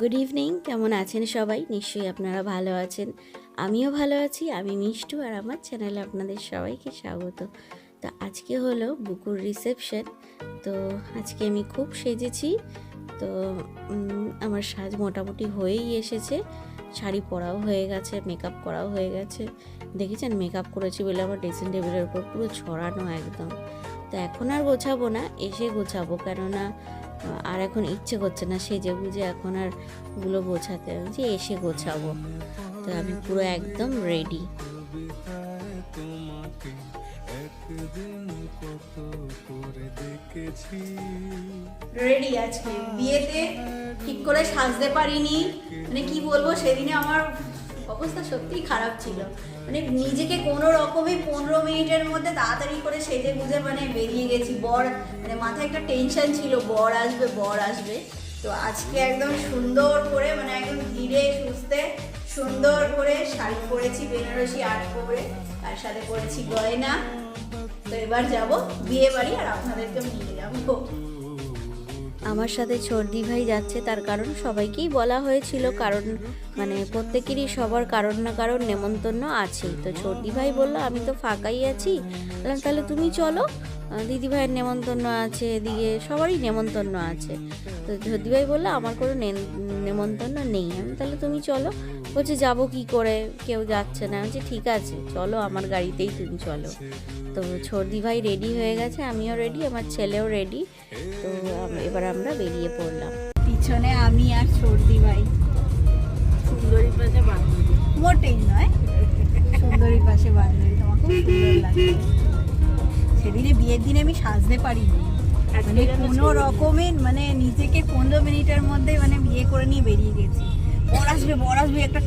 Good evening কেমন আছেন সবাই? নিশ্চয়ই আপনারা ভালো আছেন। আমিও ভালো আছি, আমি মিষ্টু আর আমার চ্যানেলে আপনাদের সবাইকে স্বাগত। তো আজকে হলো বুকুর রিসেপশন তো আজকে আমি খুব সেজেছি। তো আমার সাজ মোটামুটি হয়েই এসেছে। শাড়ি পরাও হয়ে গেছে মেকআপ করাও হয়ে গেছে। দেখেছেন? মেকআপ করেছি বলে আমার ড্রেসিং টেবিলের উপর পুরো ছড়ানো একদম। তো এখন আর গোছাবো না এসে গোছাবো। কেননা আর এখন ইচ্ছে করছে না সেজে বুঝে এখন আর ওগুলো গোছাতে। যে এসে গোছাবো। তো আমি পুরো একদম রেডি রেডি আজকে। বিয়েতে ঠিক করে সাজতে পারিনি। মানে কি বলব সেদিনে আমার অবস্থা সত্যিই খারাপ ছিল। মানে নিজেকে কোনো রকমে পনেরো মিনিটের মধ্যে তাড়াতাড়ি করে সেজে গুজে মানে বেরিয়ে গেছি। বর মানে মাথায় একটা টেনশন ছিল, বর আসবে বর আসবে। তো আজকে একদম সুন্দর করে মানে একদম ধীরে, সুস্থে, সুন্দর করে শাড়ি পরেছি বেনারসি আর্ট করে তার সাথে পরেছি গয়না। তো এবার যাব বিয়ে বাড়ি আর আপনাদেরকে নিয়ে যাব। আমার সাথে সর্দি ভাই যাচ্ছে, তার কারণ সবাইকেই বলা হয়েছিল, কারণ মানে প্রত্যেকেরই সবার কারণ না কারণ নেমন্তন্ন আছে তো সর্দি ভাই বলল, আমি তো ফাঁকাই আছি। তাহলে তুমি চলো। দিদি ভাইয়ের নেমন্তন্ন আছে, এদিকে সবারই নেমন্তন্ন আছে। তো সর্দি ভাই বলল, আমার কোনো নেমন্তন্ন নেই। আমি তাহলে তুমি চলো। বলছে যাব কি করে? কেউ যাচ্ছে না। বলছি ঠিক আছে চলো আমার গাড়িতেই তুমি চলো। তো ছর্দি ভাই রেডি হয়ে গেছে আমিও রেডি আমার ছেলেও রেডি তো এবার আমরা বেরিয়ে পড়লাম। পিছনে আমি আর সর্দি ভাই। সুন্দরী পাশে বান্ধবী। মোটেই নয়। সুন্দরী পাশে বান্ধবী সুন্দর লাগছে। সেদিনে বিয়ের দিনে আমি সাজতে পারিনি। মানে কোনো রকমের মানে নিজেকে পনেরো মিনিটের মধ্যে মানে বিয়ে করে নিয়ে বেরিয়ে গেছি। আসবে বর আসবে একটা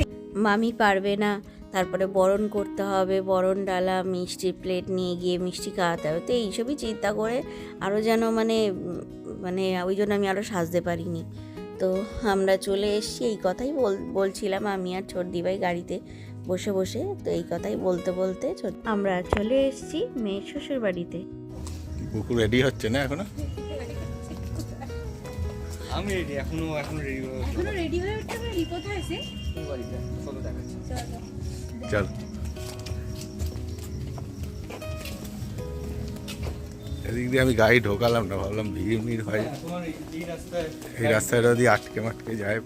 মামি পারবে না। তারপরে বরণ করতে হবে বরণ ডালা মিষ্টির প্লেট নিয়ে গিয়ে মিষ্টি খাওয়াতে হবে। তো এইসবই চিন্তা করে আরও যেন মানে মানে ওই জন্য আমি আরও সাজতে পারিনি। তো আমরা চলে এসেছি এই কথাই বল বলছিলাম আমি আর ছোটদি ভাই গাড়িতে বসে বসে। তো এই কথাই বলতে বলতে আমরা চলে এসেছি মেয়ে শ্বশুর বাড়িতে রেডি হচ্ছে না এখনও? আমি রেডি এখনও এখনও রেডি এখনও রেডি হয়ে উঠতে পারি কোথায় সে বাড়িতে? কত দেখাচ্ছে। চল এদিক দিয়ে আমি গাড়ি ঢোকালাম না ভাবলাম ভিড় মিড় হয়। এই এই রাস্তায় এই রাস্তাটা যদি আটকে মাটকে যায়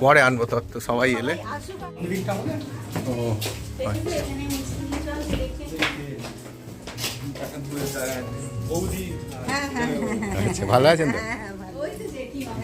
পরে আনব তত্ত্ব সবাই এলে। ও বৌদি আচ্ছা ভালো আছেন তো? ওই তো জেঠিমা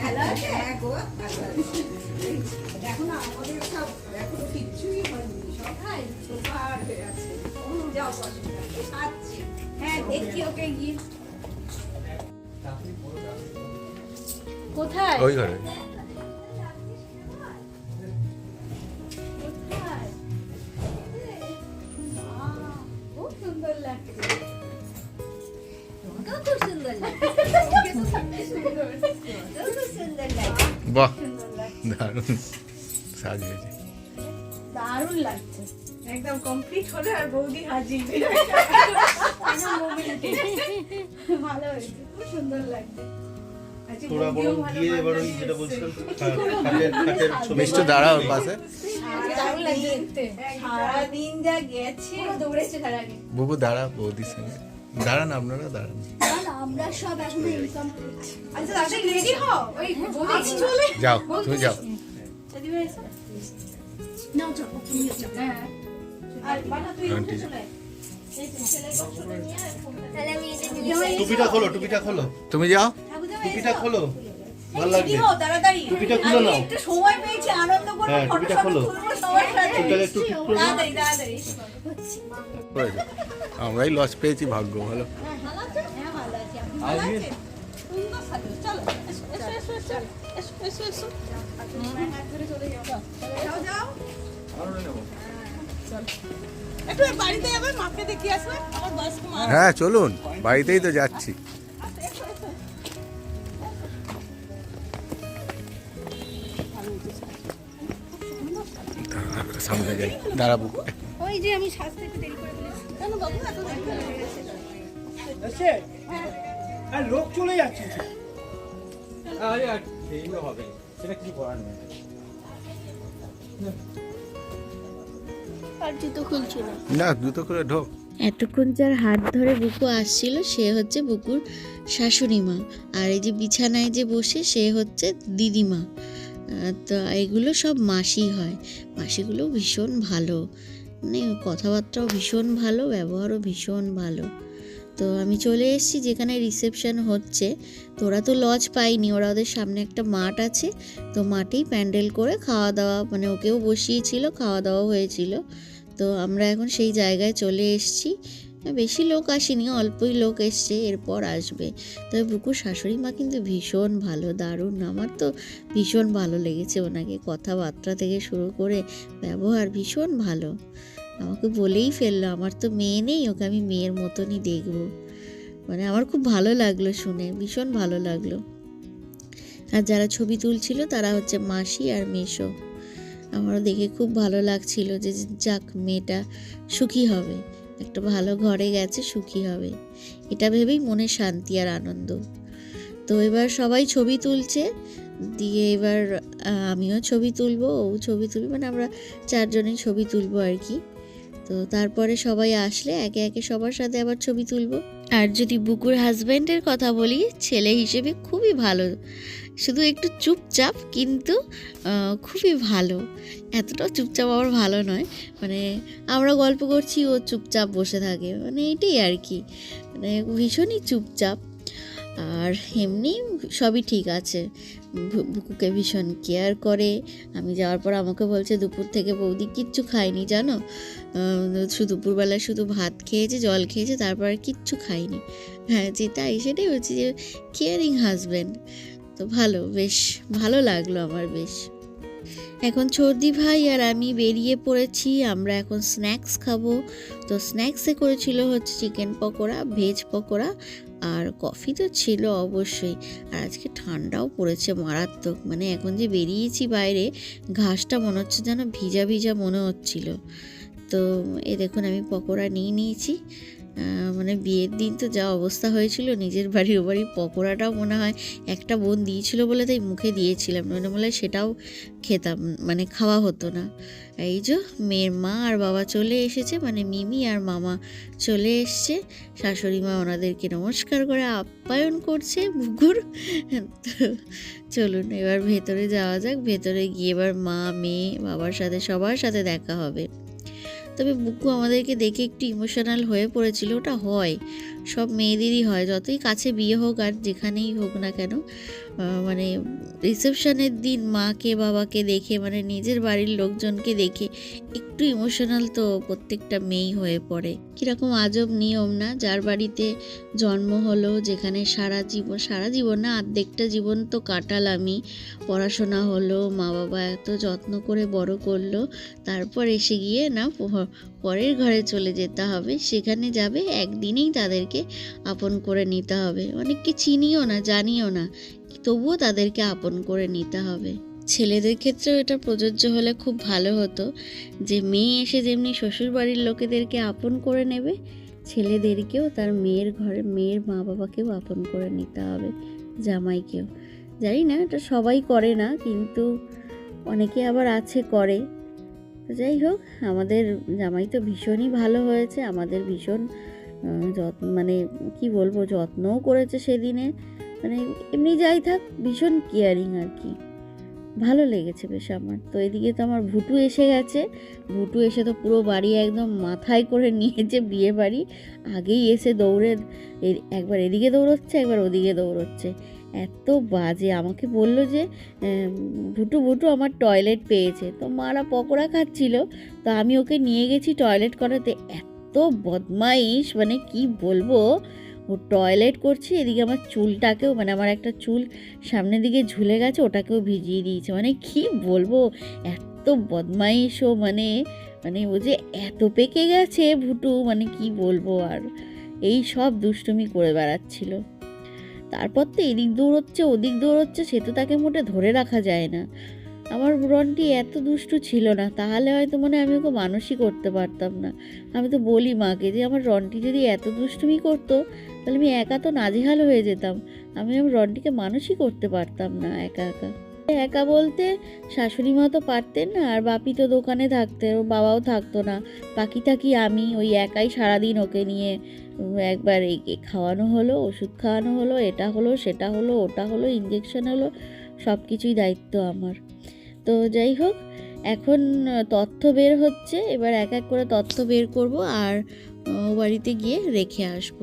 বাহ দারুণ। সাজ হয়েছে দারুণ লাগছে। একদম কমপ্লিট হলে আর বৌদি হাজির। ভালো হয়েছে খুব সুন্দর লাগছে। তোরা বরং গিয়ে এবার ওই যেটা বলছিলাম খাটের খাটের ছবি মিষ্টি দাঁড়া ওর পাশে। বুবু দাঁড়া বৌদির সঙ্গে। দাঁড়ান আপনারা দাঁড়ান আমরা সব এখন ইনকাম আচ্ছা রেডি হও? ওই বৌদি চলে যাও তুমি যাও। দিদি ভাই নাও চল তুমি যাও। হ্যাঁ আর বানা তুই হ্যাঁ। চলে। টুপিটা খোলো টুপিটা খোলো। তুমি যাও। টুপিটা খোলো। ভালো লাগবে। টুপিটা খুলে নাও। একটু সময় পেয়েছি আনন্দ করব হ্যাঁ, টুপিটা খোলো। করে আমরাই লস পেয়েছি ভাগ্য ভালো। হ্যাঁ হ্যাঁ চলুন বাড়িতেই তো যাচ্ছি। দাঁড়া, সামনে যাই দাঁড়া বুকু ওই যে আমি সাজতে একটু দেরি করে ফেলেছি কেন বাবু এত দেরি করে গেছে আর লোক চলে যাচ্ছে আরে আর খেয়েও হবে। সেটা কি করার নেই? আর জুতো খুলছি না? করে ঢোক। এতক্ষণ যার হাত ধরে বুকু আসছিল সে হচ্ছে বুকুর শাশুড়ি মা। আর এই যে বিছানায় যে বসে সে হচ্ছে দিদিমা তো এগুলো সব মাসি হয়। মাসিগুলো ভীষণ ভালো। মানে কথাবার্তাও ভীষণ ভালো ব্যবহারও ভীষণ ভালো। তো আমি চলে এসেছি যেখানে রিসেপশন হচ্ছে। তো ওরা তো লজ পাইনি, ওরা ওদের সামনে একটা মাঠ আছে। তো মাঠেই প্যান্ডেল করে খাওয়া দাওয়া মানে ওকেও বসিয়েছিল, খাওয়া দাওয়া হয়েছিল। তো আমরা এখন সেই জায়গায় চলে এসেছি। বেশি লোক আসেনি, অল্পই লোক এসছে, এরপর আসবে। তবে বুকুর শাশুড়ি মা কিন্তু ভীষণ ভালো, দারুণ। আমার তো ভীষণ ভালো লেগেছে ওনাকে কথাবার্তা থেকে শুরু করে ব্যবহার ভীষণ ভালো। আমাকে বলেই ফেলল, আমার তো মেয়ে নেই, ওকে আমি মেয়ের মতনই দেখব। মানে আমার খুব ভালো লাগল শুনে, ভীষণ ভালো লাগল। আর যারা ছবি তুলছিল তারা হচ্ছে মাসি আর মেশো। আমারও দেখে খুব ভালো লাগছিল যে যাক, মেয়েটা সুখী হবে, একটা ভালো ঘরে গেছে, সুখী হবে। এটা ভেবেই মনে শান্তি আর আনন্দ। তো এবার সবাই ছবি তুলছে, দিয়ে এবার আমিও ছবি তুলবো, ও ছবি তুলবে মানে আমরা চারজনেই ছবি তুলবো আর কি। তো তারপরে সবাই আসলে একে একে সবার সাথে আবার ছবি তুলবো। আর যদি বুকুর হাজব্যান্ডের কথা বলি, ছেলে হিসেবে খুবই ভালো। শুধু একটু চুপচাপ, কিন্তু খুবই ভালো। এতটাও চুপচাপ আবার ভালো নয়। মানে আমরা গল্প করছি, ও চুপচাপ বসে থাকে। মানে এটাই আর কি। মানে ভীষণই চুপচাপ। আর এমনি সবই ঠিক আছে। বুকুকে ভীষণ কেয়ার করে। আমি যাওয়ার পর আমাকে বলছে, দুপুর থেকে বৌদি কিচ্ছু খায়নি, জানো? শুধু দুপুরবেলা শুধু ভাত খেয়েছে, জল খেয়েছে, তারপর আর কিচ্ছু খাইনি। হ্যাঁ যে তাই সেটাই হচ্ছে যে কেয়ারিং হাজব্যান্ড তো ভালো, বেশ ভালো লাগল আমার, বেশ। এখন চর্দি ভাই আর আমি বেরিয়ে পড়েছি, আমরা এখন স্ন্যাক্স খাব। তো স্ন্যাক্সে করেছিল হচ্ছে চিকেন পকোড়া ভেজ পকোড়া আর কফি তো ছিল অবশ্যই। আর আজকে ঠান্ডাও পড়েছে মারাত্মক মানে এখন যে বেরিয়েছি বাইরে, ঘাসটা মনে হচ্ছে যেন ভিজা ভিজা মনে হচ্ছিল। তো এ দেখুন আমি পকোড়া নিয়ে নিয়েছি। মানে বিয়ের দিন তো যা অবস্থা হয়েছিল, নিজের বাড়ির বাড়ির পকোড়াটাও মনে হয় একটা বোন দিয়েছিল বলে তাই মুখে দিয়েছিলাম। নইলে বলে সেটাও খেতাম মানে খাওয়া হতো না। এই যে মেয়ের মা আর বাবা চলে এসেছে মানে মিমি আর মামা চলে এসছে। শাশুড়ি মা ওনাদেরকে নমস্কার করে আপ্যায়ন করছে বুকুর। চলুন এবার ভেতরে যাওয়া যাক, ভেতরে গিয়ে এবার মা, মেয়ে, বাবার সাথে, সবার সাথে দেখা হবে। তবে বুকু আমাদেরকে দেখে একটু ইমোশনাল হয়ে পড়েছিল, ওটা হয়। সব মেয়েদেরই হয়, যতই কাছে বিয়ে হোক আর যেখানেই হোক না কেন। মানে রিসেপশনের দিন মাকে, বাবাকে দেখে মানে নিজের বাড়ির লোকজনকে দেখে একটু ইমোশনাল তো প্রত্যেকটা মেয়েই হয়ে পড়ে। কীরকম আজব নিয়ম না? যার বাড়িতে জন্ম হলো, যেখানে সারা জীবন সারা জীবন না অর্ধেকটা জীবন তো কাটালামই। পড়াশোনা হলো মা বাবা এত যত্ন করে বড় করল, তারপর এসে গিয়ে না পরের ঘরে চলে যেতে হবে। সেখানে যাবে, একদিনেই তাদেরকে আপন করে নিতে হবে। অনেককে চিনিও না, জানিও না। তবুও তাদেরকে আপন করে নিতে হবে। ছেলেদের ক্ষেত্রেও এটা প্রযোজ্য হলে খুব ভালো হতো যে মেয়ে এসে যেমনি শ্বশুর বাড়ির লোকেদেরকে আপন করে নেবে, ছেলেদেরকেও তার মেয়ের ঘরে, মেয়ের মা বাবাকেও আপন করে নিতে হবে, জামাইকেও। জানি না, এটা সবাই করে না, কিন্তু অনেকে আবার আছে, করে। যাই হোক, আমাদের জামাই তো ভীষণই ভালো হয়েছে, আমাদের ভীষণ যত্ন মানে কি বলব, যত্নও করেছে সেদিনে। মানে এমনি যাই থাক, ভীষণ কেয়ারিং আর কি। ভালো লেগেছে বেশ আমার। তো এদিকে তো আমার ভুটু এসে গেছে। ভুটু এসে তো পুরো বাড়ি একদম মাথায় করে নিয়েছে বিয়ে বাড়ি। আগেই এসে দৌড়ে একবার এদিকে দৌড়চ্ছে, একবার ওদিকে দৌড়চ্ছে। এত বাজে। আমাকে বলল যে ভুটু ভুটু, আমার টয়লেট পেয়েছে। তো মারা পকোড়া খাচ্ছিল। তো আমি ওকে নিয়ে গেছি টয়লেট করাতে। এত বদমাইশ! মানে কি বলব? ও টয়লেট করছে, এদিকে আমার চুলটাকেও মানে আমার একটা চুল সামনের দিকে ঝুলে গেছে, ওটাকেও ভিজিয়ে দিয়েছে। মানে কি বলব, এত বদমাইশ ও মানে মানে ও যে এত পেকে গেছে ভুটু মানে কি বলব আর, এই সব দুষ্টুমি করে বেড়াচ্ছিল। তারপর তো এদিক দৌড়চ্ছে, ওদিক দৌড়চ্ছে, সে তো তাকে মোটে ধরে রাখা যায় না। আমার রনটি এত দুষ্টু ছিল না, তাহলে হয়তো মনে আমি ওকে মানুষই করতে পারতাম না। আমি তো বলি মাকে যে, আমার রনটি যদি এত দুষ্টুমি করতো, তাহলে আমি একা তো নাজেহাল হয়ে যেতাম। আমি আমার রন্টিকে মানুষই করতে পারতাম না একা একা। একা বলতে শাশুড়ি মা তো পারতেন না, আর বাপি তো দোকানে থাকতেন, ওর বাবাও থাকতো না। বাকি থাকি আমি ওই একাই সারাদিন ওকে নিয়ে, একবার এই খাওয়ানো হলো, ওষুধ খাওয়ানো হলো, এটা হলো, সেটা হলো, ওটা হলো ইঞ্জেকশন হলো সব কিছুই দায়িত্ব আমার। তো যাই হোক, এখন তথ্য বের হচ্ছে। এবার এক এক করে তথ্য বের করব আর বাড়িতে গিয়ে রেখে আসব।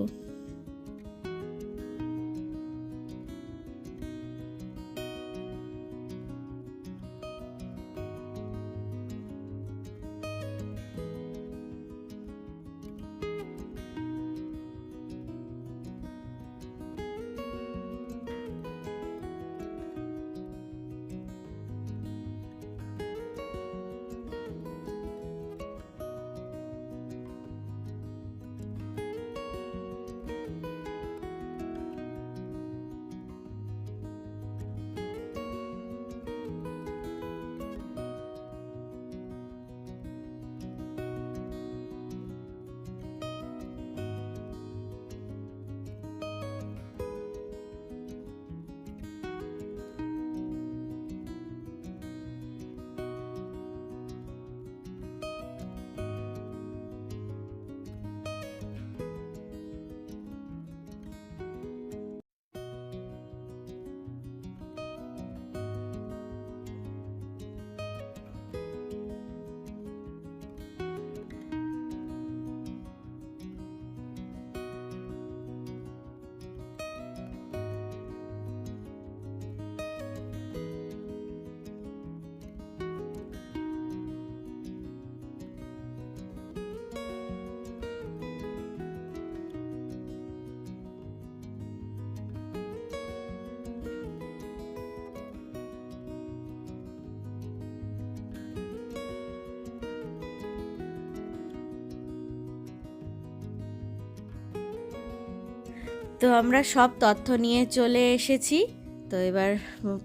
তো আমরা সব তথ্য নিয়ে চলে এসেছি। তো এবার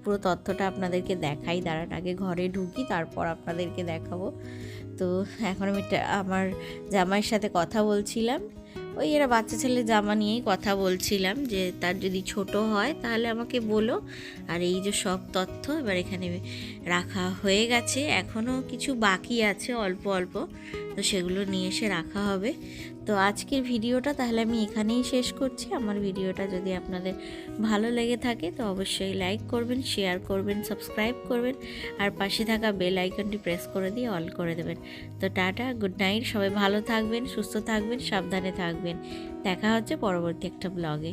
পুরো তথ্যটা আপনাদেরকে দেখাই। দাঁড়ান, আগে ঘরে ঢুকি, তারপর আপনাদেরকে দেখাবো। তো এখন আমি আমার জামাইয়ের সাথে কথা বলছিলাম। ওই এরা বাচ্চা ছেলে জামা নিয়েই কথা বলছিলাম যে তার যদি ছোট হয় তাহলে আমাকে বলো। আর এই যে সব তথ্য এবার এখানে রাখা হয়ে গেছে। এখনও কিছু বাকি আছে অল্প অল্প। তো সেগুলো নিয়ে এসে রাখা হবে। তো আজকের ভিডিওটা তাহলে আমি এখানেই শেষ করছি। আমার ভিডিওটা যদি আপনাদের ভালো লেগে থাকে তো অবশ্যই লাইক করবেন, শেয়ার করবেন, সাবস্ক্রাইব করবেন আর পাশে থাকা বেল আইকনটি প্রেস করে দিয়ে অল করে দেবেন। তো টাটা, গুড নাইট, সবাই ভালো থাকবেন, সুস্থ থাকবেন, সাবধানে থাকবেন। দেখা হচ্ছে পরবর্তী একটা ব্লগে